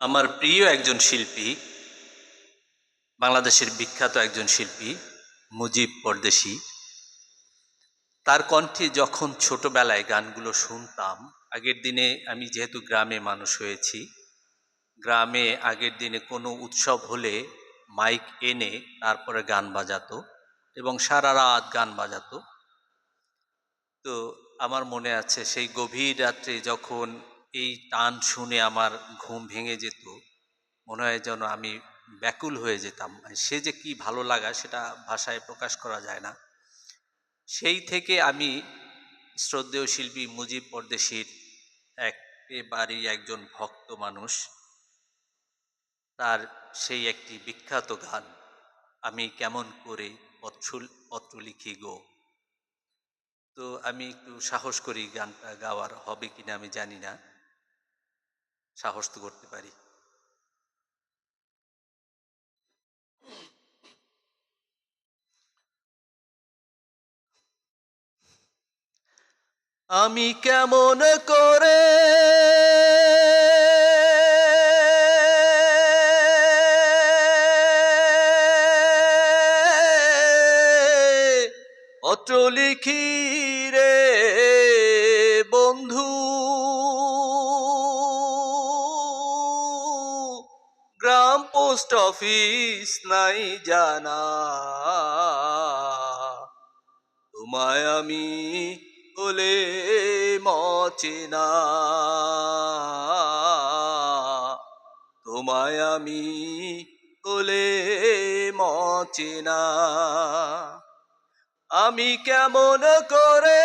আমার প্রিয় একজন শিল্পী, বাংলাদেশের বিখ্যাত একজন শিল্পী, মুজিব পরদেশি। তার কণ্ঠে যখন ছোটবেলায় গানগুলো শুনতাম, আগের দিনে আমি যেহেতু গ্রামে মানুষ হয়েছি, গ্রামে আগের দিনে কোনো উৎসব হলে মাইক এনে তারপরে গান বাজাতো এবং সারা রাত গান বাজাতো। তো আমার মনে আছে সেই গভীর রাত্রে যখন এই টান শুনে আমার ঘুম ভেঙে যেত। মনে হয় যেন আমি ব্যাকুল হয়ে যেতাম। সে যে কি ভালো লাগা সেটা ভাষায় প্রকাশ করা যায় না। সেই থেকে আমি শ্রদ্ধেয় শিল্পী মুজিব পরদেশির একেবারেই একজন ভক্ত মানুষ। তার সেই একটি বিখ্যাত গান, আমি কেমন করে পত্র পত্র লিখি গো? তো আমি একটু সাহস করি গানটা গাওয়ার, হবে কিনা আমি জানি না। সাহস তো করতে পারি। আমি কেমন করে পোস্ট অফিস নাই জানা। তোমায় আমি বলে মচেনা তোমায় আমি বলে মচেনা আমি কেমন করে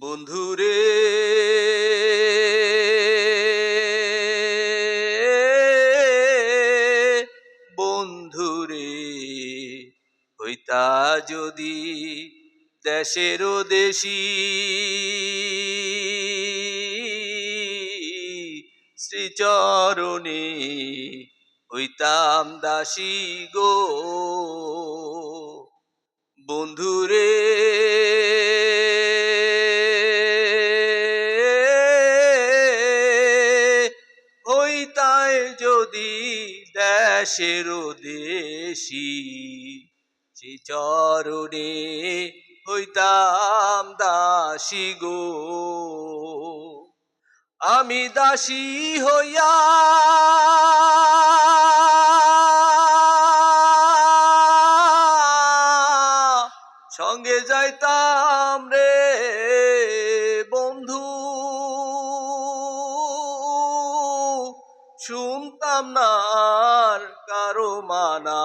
বন্ধুরে। বন্ধুরে হইতা যদি দেশেরও দেশি শ্রীচরণে হইতাম দাসী গো। বন্ধুরে দেশের দেশি সে চরণে হইতাম দাসী গো। আমি দাসী হইয়া সঙ্গে যাইতাম রে। আর কারও মানা।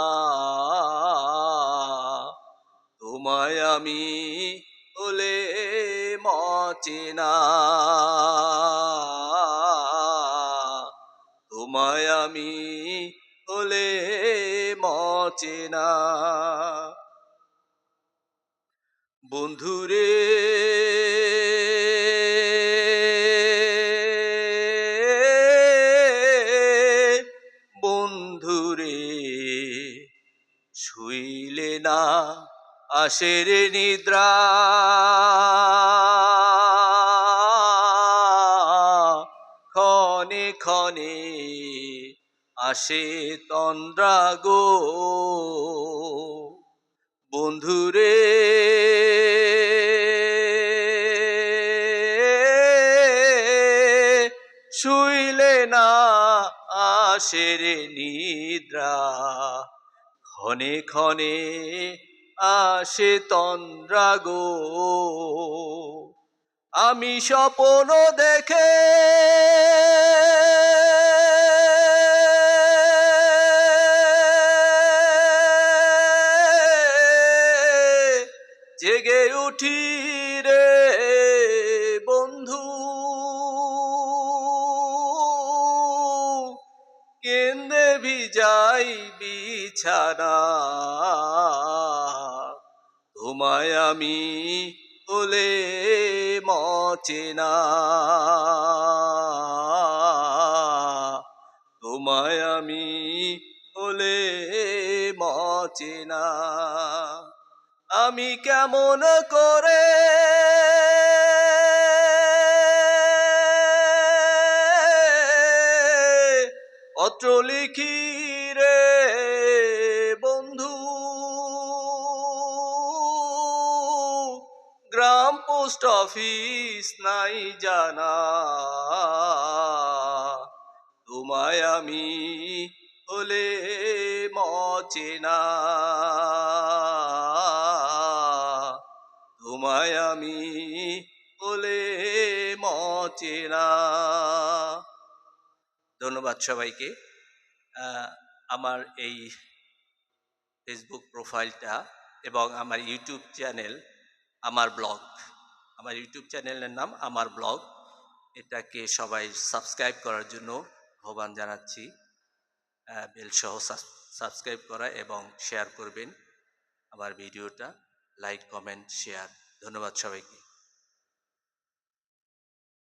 তোমায় আমি বলে মচেনা তোমায় আমি বলে মচেনা বন্ধুরে না আসের নিদ্রা। ক্ষণে ক্ষণে আসে তন্দ্রা গো। বন্ধুরে শুইলে না আসের নিদ্রা। ক্ষণে ক্ষণে আসে তন্দ্রা গো। আমি স্বপ্ন দেখে জেগে উঠি রে বন্ধু। কেন্দে ভিজাই বিছানা। তোমায় আমি হলে মচেনা তোমায় আমি হলে মচেনা আমি কেমন করে লিখি রে বন্ধু। গ্রাম পোস্ট অফিস নাই জানা। তোমায় আমি হলে মচেনা তোমায় আমি হলে মচেনা ধন্যবাদ সবাইকে। আমার এই ফেসবুক প্রোফাইলটা এবং আমার ইউটিউব চ্যানেল আমার ব্লগ আমার ইউটিউব চ্যানেলের নাম আমার ব্লগ এটাকে সবাই সাবস্ক্রাইব করার জন্য আহ্বান জানাচ্ছি। বেল সহ সাবস্ক্রাইব করা এবং শেয়ার করবেন আমার ভিডিওটা লাইক কমেন্ট শেয়ার ধন্যবাদ সবাইকে।